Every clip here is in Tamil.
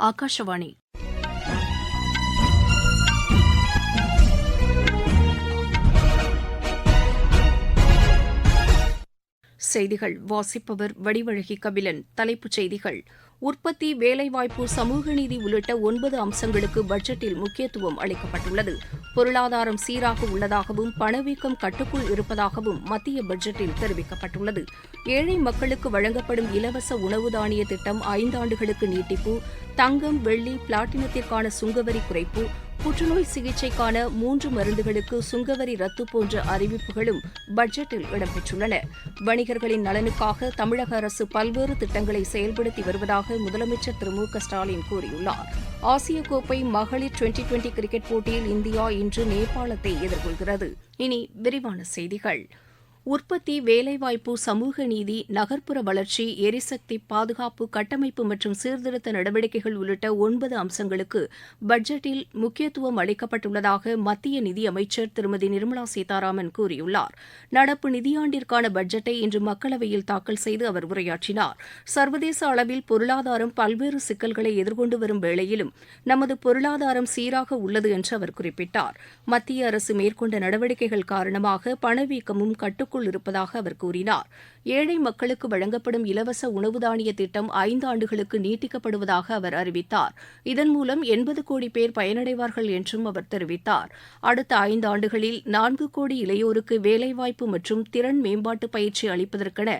ஆகாஷவாணி செய்திகள். வாசிப்பவர் வடிவழகி கபிலன். தலைப்புச் செய்திகள். உற்பத்தி வேலைவாய்ப்பு சமூக நீதி உள்ளிட்ட ஒன்பது அம்சங்களுக்கு பட்ஜெட்டில் முக்கியத்துவம் அளிக்கப்பட்டுள்ளது. பொருளாதாரம் சீராக உள்ளதாகவும் பணவீக்கம் கட்டுக்குள் இருப்பதாகவும் மத்திய பட்ஜெட்டில் தெரிவிக்கப்பட்டுள்ளது. ஏழை மக்களுக்கு வழங்கப்படும் இலவச உணவு தானிய திட்டம் ஐந்தாண்டுகளுக்கு நீட்டிப்பு தங்கம் வெள்ளி பிளாட்டினத்திற்கான சுங்கவரி குறைப்பு புற்றுநோய் சிகிச்சைக்கான மூன்று மருந்துகளுக்கு சுங்கவரி ரத்து போன்ற அறிவிப்புகளும் பட்ஜெட்டில் இடம்பெற்றுள்ளன. வணிகர்களின் நலனுக்காக தமிழக அரசு பல்வேறு திட்டங்களை செயல்படுத்தி வருவதாக முதலமைச்சர் திரு மு க ஸ்டாலின் கூறியுள்ளார். ஆசிய கோப்பை மகளிர் டுவெண்டி டுவெண்டி கிரிக்கெட் போட்டியில் இந்தியா இன்று நேபாளத்தை எதிர்கொள்கிறது. இனி விரிவான செய்திகள். உற்பத்தி வேலைவாய்ப்பு சமூக நீதி நகர்ப்புற வளர்ச்சி எரிசக்தி பாதுகாப்பு கட்டமைப்பு மற்றும் சீர்திருத்த நடவடிக்கைகள் உள்ளிட்ட ஒன்பது அம்சங்களுக்கு பட்ஜெட்டில் முக்கியத்துவம் அளிக்கப்பட்டுள்ளதாக மத்திய நிதியமைச்சர் திருமதி நிர்மலா சீதாராமன் கூறியுள்ளார். நடப்பு நிதியாண்டிற்கான பட்ஜெட்டை இன்று மக்களவையில் தாக்கல் செய்து அவர் உரையாற்றினார். சர்வதேச அளவில் பொருளாதாரம் பல்வேறு சிக்கல்களை எதிர்கொண்டு வரும் வேளையிலும் நமது பொருளாதாரம் சீராக உள்ளது என்று அவர் குறிப்பிட்டார். மத்திய அரசு மேற்கொண்ட நடவடிக்கைகள் காரணமாக பணவீக்கமும் கட்டுக்குள் இருப்பதாக அவர் கூறினார். ஏழை மக்களுக்கு வழங்கப்படும் இலவச உணவு தானிய திட்டம் ஐந்து ஆண்டுகளுக்கு நீட்டிக்கப்படுவதாக அவர் அறிவித்தார். இதன் மூலம் எண்பது கோடி பேர் பயனடைவார்கள் என்றும் அவர் தெரிவித்தார். அடுத்த ஐந்து ஆண்டுகளில் நான்கு கோடி இளையோருக்கு வேலைவாய்ப்பு மற்றும் திறன் மேம்பாட்டு பயிற்சி அளிப்பதற்கென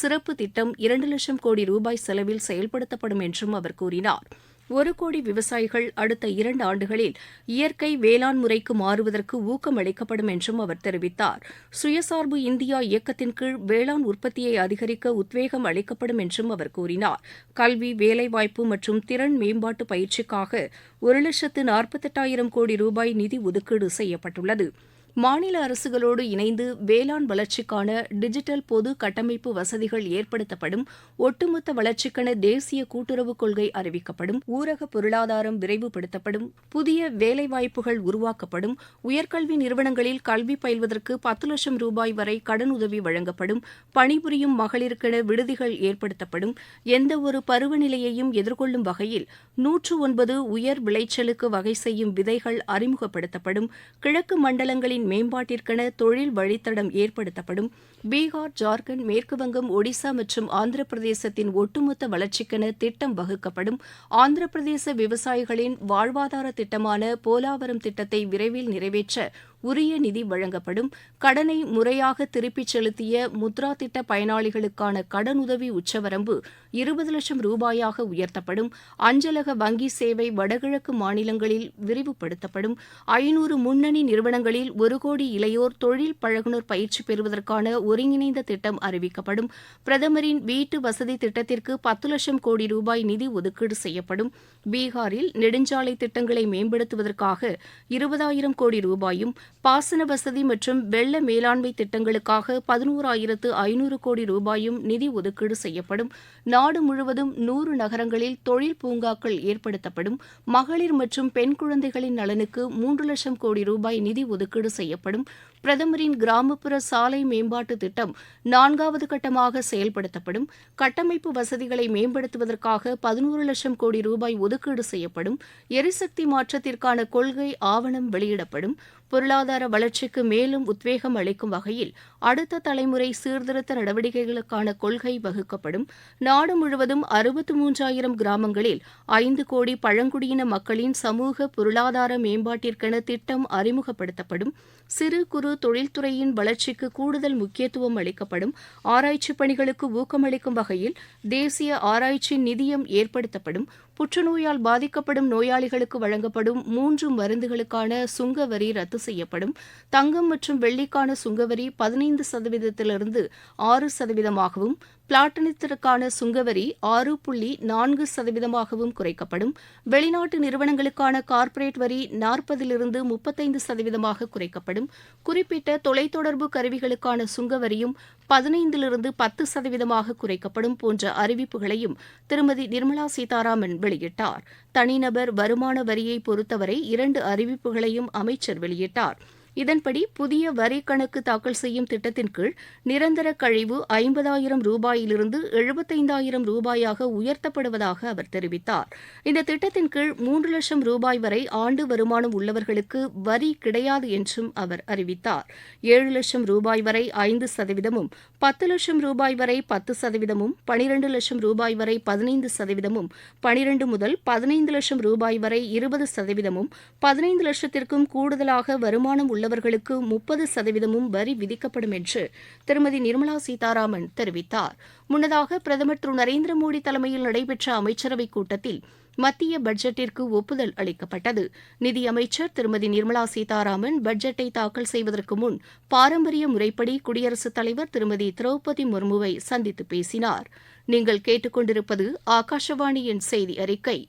சிறப்பு திட்டம் இரண்டு லட்சம் கோடி ரூபாய் செலவில் செயல்படுத்தப்படும் என்றும் அவர் கூறினார். ஒரு கோடி விவசாயிகள் அடுத்த இரண்டு ஆண்டுகளில் இயற்கை வேளாண் முறைக்கு மாறுவதற்கு ஊக்கம் அளிக்கப்படும் என்றும் அவர் தெரிவித்தார். சுயசார்பு இந்தியா இயக்கத்தின் கீழ் வேளாண் உற்பத்தியை அதிகரிக்க உத்வேகம் அளிக்கப்படும் என்றும் அவர் கூறினார். கல்வி வேலைவாய்ப்பு மற்றும் திறன் மேம்பாட்டு பயிற்சிக்காக ஒரு லட்சத்து நாற்பத்தெட்டாயிரம் கோடி ரூபாய் நிதி ஒதுக்கீடு செய்யப்பட்டுள்ளது. மாநில அரசுகளோடு இணைந்து வேளாண் வளர்ச்சிக்கான டிஜிட்டல் பொது கட்டமைப்பு வசதிகள் ஏற்படுத்தப்படும் ஒட்டுமொத்த வளர்ச்சிக்கென தேசிய கூட்டுறவு கொள்கை அறிவிக்கப்படும் ஊரக பொருளாதாரம் விரைவுபடுத்தப்படும் புதிய வேலைவாய்ப்புகள் உருவாக்கப்படும் உயர்கல்வி நிறுவனங்களில் கல்வி பயில்வதற்கு பத்து லட்சம் ரூபாய் வரை கடனுதவி வழங்கப்படும் பணிபுரியும் மகளிருக்கென விடுதிகள் ஏற்படுத்தப்படும் எந்தவொரு பருவநிலையையும் எதிர்கொள்ளும் வகையில் நூற்று ஒன்பது உயர் விளைச்சலுக்கு வகை செய்யும் விதைகள் அறிமுகப்படுத்தப்படும் கிழக்கு மண்டலங்களின் மேம்பாட்டிற்கென தொழில் வழித்தடம் ஏற்படுத்தப்படும் பீகார் ஜார்க்கண்ட் மேற்குவங்கம் ஒடிசா மற்றும் ஆந்திர பிரதேசத்தின் ஒட்டுமொத்த வளர்ச்சிக்கென திட்டம் வகுக்கப்படும். ஆந்திர பிரதேச விவசாயிகளின் வாழ்வாதார திட்டமான போலாவரம் திட்டத்தை விரைவில் நிறைவேற்ற உரிய நிதி வழங்கப்படும். கடனை முறையாக திருப்பிச் செலுத்திய முத்ரா திட்ட பயனாளிகளுக்கான கடனுதவி உச்சவரம்பு இருபது லட்சம் ரூபாயாக உயர்த்தப்படும். அஞ்சலக வங்கி சேவை வடகிழக்கு மாநிலங்களில் விரிவுபடுத்தப்படும். ஐநூறு முன்னணி நிறுவனங்களில் ஒரு கோடி இளையோர் தொழில் பழகுனர் பயிற்சி பெறுவதற்கான ஒருங்கிணைந்த திட்டம் அறிவிக்கப்படும். பிரதமரின் வீட்டு வசதி திட்டத்திற்கு பத்து லட்சம் கோடி ரூபாய் நிதி ஒதுக்கீடு செய்யப்படும். பீகாரில் நெடுஞ்சாலை திட்டங்களை மேம்படுத்துவதற்காக இருபதாயிரம் கோடி ரூபாயும் பாசன வசதி மற்றும் வெள்ள மேலாண்மை திட்டங்களுக்காக பதினோராயிரத்து ஐநூறு கோடி ரூபாயும் நிதி ஒதுக்கீடு செய்யப்படும். நாடு முழுவதும் நூறு நகரங்களில் தொழில் பூங்காக்கள் ஏற்படுத்தப்படும். மகளிர் மற்றும் பெண் குழந்தைகளின் நலனுக்கு மூன்று லட்சம் கோடி ரூபாய் நிதி ஒதுக்கீடு செய்யப்படும். பிரதமரின் கிராமப்புற சாலை மேம்பாட்டு திட்டம் நான்காவது கட்டமாக செயல்படுத்தப்படும். கட்டமைப்பு வசதிகளை மேம்படுத்துவதற்காக பதினோரு லட்சம் கோடி ரூபாய் ஒதுக்கீடு செய்யப்படும். எரிசக்தி மாற்றத்திற்கான கொள்கை ஆவணம் வெளியிடப்படும். பொருளாதார வளர்ச்சிக்கு மேலும் உத்வேகம் அளிக்கும் வகையில் அடுத்த தலைமுறை சீர்திருத்த நடவடிக்கைகளுக்கான கொள்கை வகுக்கப்படும். நாடு முழுவதும் அறுபத்து மூன்றாயிரம் கிராமங்களில் ஐந்து கோடி பழங்குடியின மக்களின் சமூக பொருளாதார மேம்பாட்டிற்கென திட்டம் அறிமுகப்படுத்தப்படும். சிறு குறு தொழில்துறையின் வளர்ச்சிக்கு கூடுதல் முக்கியத்துவம் அளிக்கப்படும் ஆராய்ச்சி பணிகளுக்கு ஊக்கமளிக்கும் வகையில் தேசிய ஆராய்ச்சி நிதியம் ஏற்படுத்தப்படும் புற்றுநோயால் பாதிக்கப்படும் நோயாளிகளுக்கு வழங்கப்படும் மூன்று மருந்துகளுக்கான சுங்கவரி ரத்து செய்யப்படும் தங்கம் மற்றும் வெள்ளிக்கான சுங்கவரி பதினைந்து சதவீதத்திலிருந்து ஆறு சதவீதமாகவும் பிளாட்டினத்திற்கான சுங்கவரி ஆறு புள்ளி நான்கு சதவீதமாகவும் குறைக்கப்படும். வெளிநாட்டு நிறுவனங்களுக்கான கார்ப்பரேட் வரி நாற்பதிலிருந்து முப்பத்தைந்து சதவீதமாக குறைக்கப்படும். குறிப்பிட்ட தொலைத்தொடர்பு கருவிகளுக்கான சுங்கவரியும் பதினைந்திலிருந்து பத்து சதவீதமாக குறைக்கப்படும் போன்ற அறிவிப்புகளையும் திருமதி நிர்மலா சீதாராமன் வெளியிட்டார். தனிநபர் வருமான வரியை பொறுத்தவரை இரண்டு அறிவிப்புகளையும் அமைச்சர் வெளியிட்டார். இதன்படி புதிய வரி கணக்கு தாக்கல் செய்யும் திட்டத்தின் கீழ் நிரந்தர கழிவு ஐம்பதாயிரம் ரூபாயிலிருந்து எழுபத்தைந்தாயிரம் ரூபாயாக உயர்த்தப்படுவதாக அவர் தெரிவித்தார். இந்த திட்டத்தின் கீழ் மூன்று லட்சம் ரூபாய் வரை ஆண்டு வருமானம் உள்ளவர்களுக்கு வரி கிடையாது என்றும் அவர் அறிவித்தார். ஏழு லட்சம் ரூபாய் வரை ஐந்து சதவீதமும் பத்து லட்சம் ரூபாய் வரை பத்து சதவீதமும் பனிரெண்டு லட்சம் ரூபாய் வரை பதினைந்து சதவீதமும் பனிரெண்டு முதல் பதினைந்து லட்சம் ரூபாய் வரை இருபது சதவீதமும் பதினைந்து லட்சத்திற்கும் கூடுதலாக வருமானம் உள்ள உள்ளவர்களுக்கு முப்பது சதவீதமும் வரி விதிக்கப்படும் என்று திருமதி நிர்மலா சீதாராமன் தெரிவித்தார். முன்னதாக பிரதமர் திரு நரேந்திர மோடி தலைமையில் நடைபெற்ற அமைச்சரவைக் கூட்டத்தில் மத்திய பட்ஜெட்டிற்கு ஒப்புதல் அளிக்கப்பட்டது. நிதியமைச்சர் திருமதி நிர்மலா சீதாராமன் பட்ஜெட்டை தாக்கல் செய்வதற்கு முன் பாரம்பரிய முறைப்படி குடியரசுத் தலைவர் திருமதி திரௌபதி முர்முவை சந்தித்து பேசினார். நீங்கள் கேட்டுக்கொண்டிருப்பது ஆகாஷவாணியின் செய்தி அறிக்கை.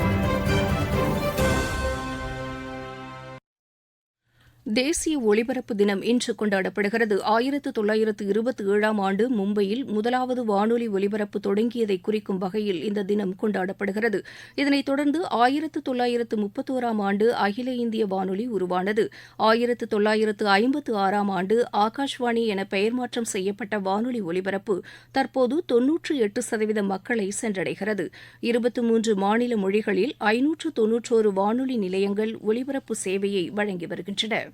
தேசிய ஒலிபரப்பு தினம் இன்று கொண்டாடப்படுகிறது. ஆயிரத்து தொள்ளாயிரத்து இருபத்தி ஏழாம் ஆண்டு மும்பையில் முதலாவது வானொலி ஒலிபரப்பு தொடங்கியதை குறிக்கும் வகையில் இந்த தினம் கொண்டாடப்படுகிறது. இதனைத் தொடர்ந்து ஆயிரத்து தொள்ளாயிரத்து முப்பத்தோராம் ஆண்டு அகில இந்திய வானொலி உருவானது. ஆயிரத்து தொள்ளாயிரத்து ஐம்பத்து ஆறாம் ஆண்டு ஆகாஷ்வாணி என பெயர் மாற்றம் செய்யப்பட்ட வானொலி ஒலிபரப்பு தற்போது தொன்னூற்று எட்டு சதவீத மக்களை சென்றடைகிறது. இருபத்தி மூன்று மாநில மொழிகளில் ஐநூற்று தொன்னூற்றோரு வானொலி நிலையங்கள் ஒலிபரப்பு சேவையை வழங்கி வருகின்றன.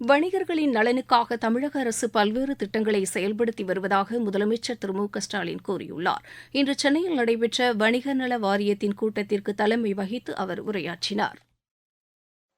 வணிகர்களின் நலனுக்காக தமிழக அரசு பல்வேறு திட்டங்களை செயல்படுத்தி வருவதாக முதலமைச்சர் திரு மு க ஸ்டாலின் கூறியுள்ளார். இன்று சென்னையில் நடைபெற்ற வணிக நல வாரியத்தின் கூட்டத்திற்கு தலைமை வகித்து அவர் உரையாற்றினார்.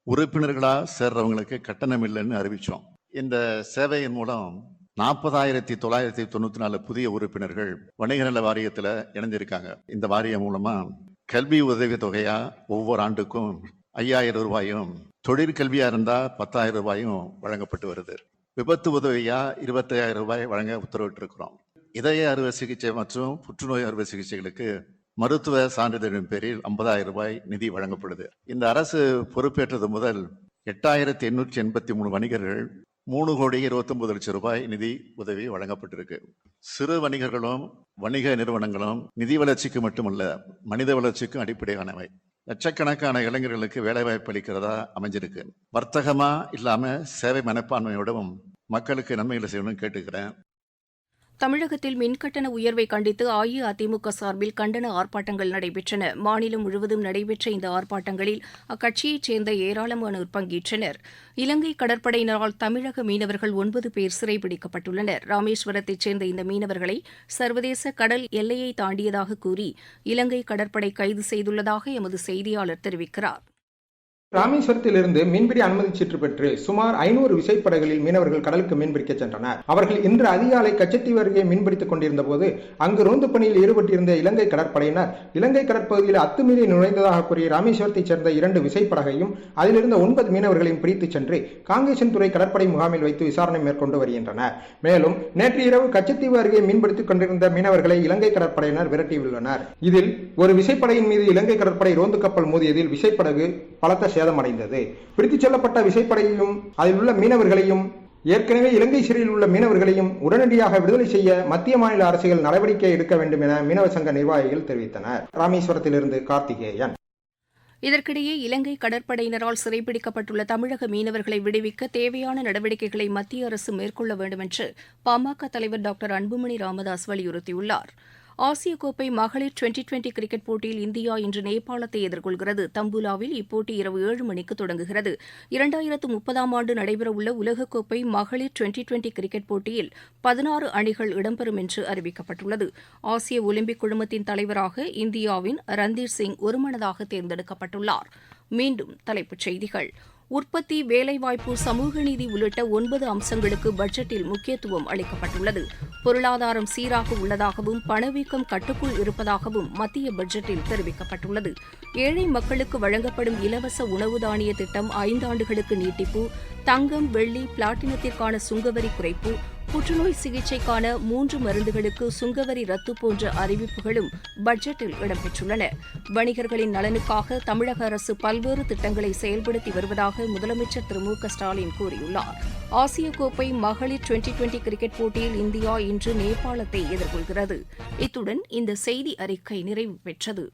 உறுப்பினர்களா சேர்றவங்களுக்கு கட்டணம் இல்லைன்னு அறிவிச்சோம். இந்த சேவையின் மூலம் நாற்பதாயிரத்தி தொள்ளாயிரத்தி தொண்ணூத்தி நாலு புதிய உறுப்பினர்கள் வணிக நல வாரியத்துல இணைஞ்சிருக்காங்க. இந்த வாரியம் மூலமா கல்வி உதவி தொகையா ஒவ்வொரு ஆண்டுக்கும் ஐயாயிரம் ரூபாயும் தொழிற்கல்வியாக இருந்தால் பத்தாயிரம் ரூபாயும் வழங்கப்பட்டு வருது. விபத்து உதவியா இருபத்தையாயிரம் ரூபாய் வழங்க உத்தரவிட்டிருக்கிறோம். இதய அறுவை சிகிச்சை மற்றும் புற்றுநோய் அறுவை சிகிச்சைகளுக்கு மருத்துவ சான்றிதழின் பேரில் ஐம்பதாயிரம் ரூபாய் நிதி வழங்கப்படுது. இந்த அரசு பொறுப்பேற்றது முதல் எட்டாயிரத்தி எண்ணூற்றி எண்பத்தி மூணு வணிகர்கள் மூணு கோடி இருபத்தொன்பது லட்சம் ரூபாய் நிதி உதவி வழங்கப்பட்டிருக்கு. சிறு வணிகர்களும் வணிக நிறுவனங்களும் நிதி வளர்ச்சிக்கு மட்டுமல்ல மனித வளர்ச்சிக்கும் அடிப்படையானவை. லட்சக்கணக்கான இளைஞர்களுக்கு வேலைவாய்ப்பு அளிக்கிறதா அமைஞ்சிருக்கு. வர்த்தகமா இல்லாம சேவை மனப்பான்மையோடவும் மக்களுக்கு நன்மைகளை செய்யணும்னு கேட்டுக்கிறேன். தமிழகத்தில் மின்கட்டண உயர்வை கண்டித்து அஇஅதிமுக சார்பில் கண்டன ஆர்ப்பாட்டங்கள் நடைபெற்றன. மாநிலம் முழுவதும் நடைபெற்ற இந்த ஆர்ப்பாட்டங்களில் அக்கட்சியைச் சேர்ந்த ஏராளமானோர் பங்கேற்றனர். இலங்கை கடற்படையினரால் தமிழக மீனவர்கள் ஒன்பது பேர் சிறைபிடிக்கப்பட்டுள்ளனர். ராமேஸ்வரத்தைச் சேர்ந்த இந்த மீனவர்களை சர்வதேச கடல் எல்லையை தாண்டியதாக கூறி இலங்கை கடற்படை கைது செய்துள்ளதாக எமது செய்தியாளர் தெரிவிக்கிறார். ராமேஸ்வரத்திலிருந்து மீன்பிடி அனுமதி சீற்று பெற்று சுமார் ஐநூறு விசைப்படகுகளில் மீனவர்கள் கடலுக்கு மீன்பிடிக்க சென்றனர். அவர்கள் இன்று அதிகாலை கச்சத்தீவு அருகே மீன்பிடித்துக் கொண்டிருந்த போது அங்கு ரோந்து பணியில் ஈடுபட்டிருந்த இலங்கை கடற்படையினர் இலங்கை கடற்பகுதியில் அத்துமீறி நுழைந்ததாக கூறிய ராமேஸ்வரத்தைச் சேர்ந்த இரண்டு விசைப்படகையும் அதிலிருந்த ஒன்பது மீனவர்களையும் பிடித்துச் சென்று காங்கேசன் துறை கடற்படை முகாமில் வைத்து விசாரணை மேற்கொண்டு வருகின்றனர். மேலும் நேற்று இரவு கச்சத்தீவு அருகே மீன்பிடித்துக் கொண்டிருந்த மீனவர்களை இலங்கை கடற்படையினர் விரட்டியுள்ளனர். இதில் ஒரு விசைப்படையின் மீது இலங்கை கடற்படை ரோந்து கப்பல் மோதியதில் விசைப்படகு பலத்த சேதமடைந்தது. பிடித்துச் செல்லப்பட்ட விசைப்படையையும் அதில் உள்ள மீனவர்களையும் ஏற்கனவே இலங்கை சிறையில் உள்ள மீனவர்களையும் உடனடியாக விடுதலை செய்ய மத்திய மாநில அரசுகள் நடவடிக்கை எடுக்க வேண்டும் என மீனவ சங்க நிர்வாகிகள் தெரிவித்தனர். ராமேஸ்வரத்திலிருந்து கார்த்திகேயன். இதற்கிடையே இலங்கை கடற்படையினரால் சிறைபிடிக்கப்பட்டுள்ள தமிழக மீனவர்களை விடுவிக்க தேவையான நடவடிக்கைகளை மத்திய அரசு மேற்கொள்ள வேண்டும் என்று பாமக தலைவர் டாக்டர் அன்புமணி ராமதாஸ் வலியுறுத்தியுள்ளாா் ஆசிய கோப்பை மகளிர் டுவெண்டி டுவெண்டி கிரிக்கெட் போட்டியில் இந்தியா இன்று நேபாளத்தை எதிர்கொள்கிறது. தம்புலாவில் இப்போட்டி இரவு ஏழு மணிக்கு தொடங்குகிறது. இரண்டாயிரத்து முப்பதாம் ஆண்டு நடைபெறவுள்ள உலகக்கோப்பை மகளிர் டுவெண்டி டுவெண்டி கிரிக்கெட் போட்டியில் பதினாறு அணிகள் இடம்பெறும் என்று அறிவிக்கப்பட்டுள்ளது. ஆசிய ஒலிம்பிக் குழுமத்தின் தலைவராக இந்தியாவின் ரந்தீர் சிங் ஒருமனதாக தேர்ந்தெடுக்கப்பட்டுள்ளார். மீண்டும் தலைப்புச் செய்திகள். உற்பத்தி வேலைவாய்ப்பு சமூக நீதி உள்ளிட்ட ஒன்பது அம்சங்களுக்கு பட்ஜெட்டில் முக்கியத்துவம் அளிக்கப்பட்டுள்ளது. பொருளாதாரம் சீராக உள்ளதாகவும் பணவீக்கம் கட்டுக்குள் இருப்பதாகவும் மத்திய பட்ஜெட்டில் தெரிவிக்கப்பட்டுள்ளது. ஏழை மக்களுக்கு வழங்கப்படும் இலவச உணவு தானிய திட்டம் ஐந்தாண்டுகளுக்கு நீட்டிப்பு தங்கம் வெள்ளி பிளாட்டினத்திற்கான சுங்கவரி குறைப்பு புற்றுநோய் சிகிச்சைக்கான மூன்று மருந்துகளுக்கு சுங்கவரி ரத்து போன்ற அறிவிப்புகளும் பட்ஜெட்டில் இடம்பெற்றுள்ளன. வணிகர்களின் நலனுக்காக தமிழக அரசு பல்வேறு திட்டங்களை செயல்படுத்தி வருவதாக முதலமைச்சர் திரு மு க ஸ்டாலின் கூறியுள்ளார். ஆசிய கோப்பை மகளிர் டுவெண்டி டுவெண்டி கிரிக்கெட் போட்டியில் இந்தியா இன்று நேபாளத்தை எதிர்கொள்கிறது. இத்துடன் இந்த செய்தி அறிக்கை நிறைவு பெற்றது.